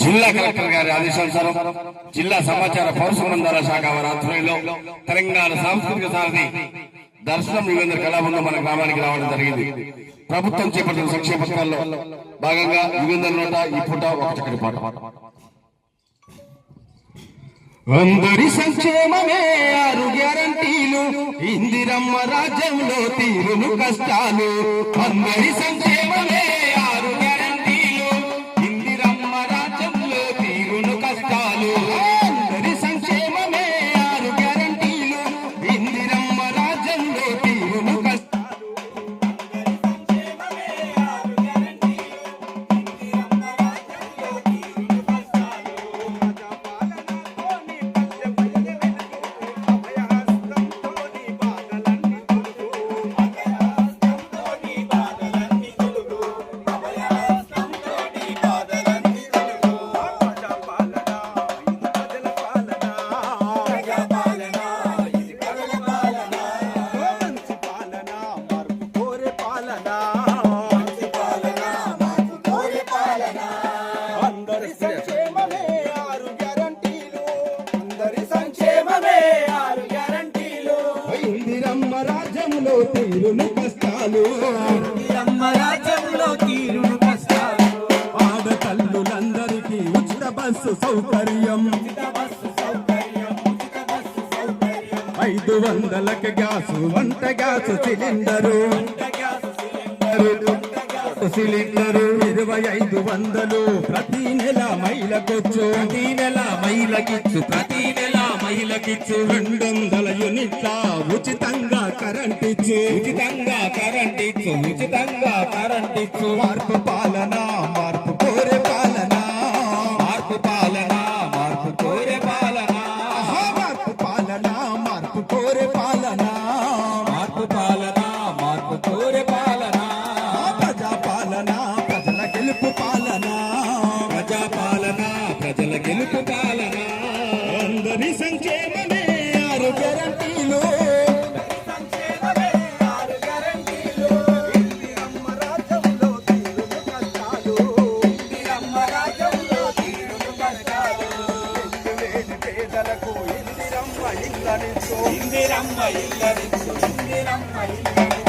జిల్లా కలెక్టర్ గారి ఆదేశానుసారం జిల్లా సమాచార పౌరసంబంధాల శాఖ వారి ఆధ్వర్యంలో తెలంగాణ సాంస్కృతిక సారథి దర్శనం యుగేంద్ర కళాబృందం మన గ్రామానికి రావడం జరిగింది. ప్రభుత్వం చేపట్టిన సంక్షేమ పథకాల్లో భాగంగా యుగేంద్ర నోట ఈ పూట ఒక చక్కటి పాట. అందరి సంక్షేమమే ఆరు గ్యారంటీలు ఇందిరమ్మ రాజ్యంలో తీరును కష్టాలు. అందరి సంక్షేమమే కష్టాలు రాజ్యంలో తీరును కష్టాలు. ఆడతల్లులందరికీ ఉచిత బస్సు సౌకర్యం. ఐదు వందలకి గ్యాసు వంట గ్యాసు సిలిండరు. సిలిండరు ఇరవై ఐదు వందలు ప్రతి నెల మైలకొచ్చు. ప్రతి నెల మహిళకిచ్చు ప్రతి నెల మహిళకిచ్చు రెండు వందల యూనిట్ల ఉచితంగా కరెంట్ ఇచ్చు. ఉచితంగా కరెంట్ ఇచ్చు ఉచితంగా కరెంట్ ఇచ్చు. మార్పు పాలన మార్పు కోరే పాలన. మార్పు పాలన మార్పు కోరే పాలన. మార్పు పాలన మార్పు కోరే పాలన. మార్పు పాలన మార్పు కోరే పాలన. ప్రజా పాలన ప్రజల గెలుపు పాలన. ప్రజా పాలన ప్రజల గెలుపు పాలన ఇందిరమ్మ ఇల్లనిచ్చు ఇందిరమ్మ ఇల్లనిచ్చు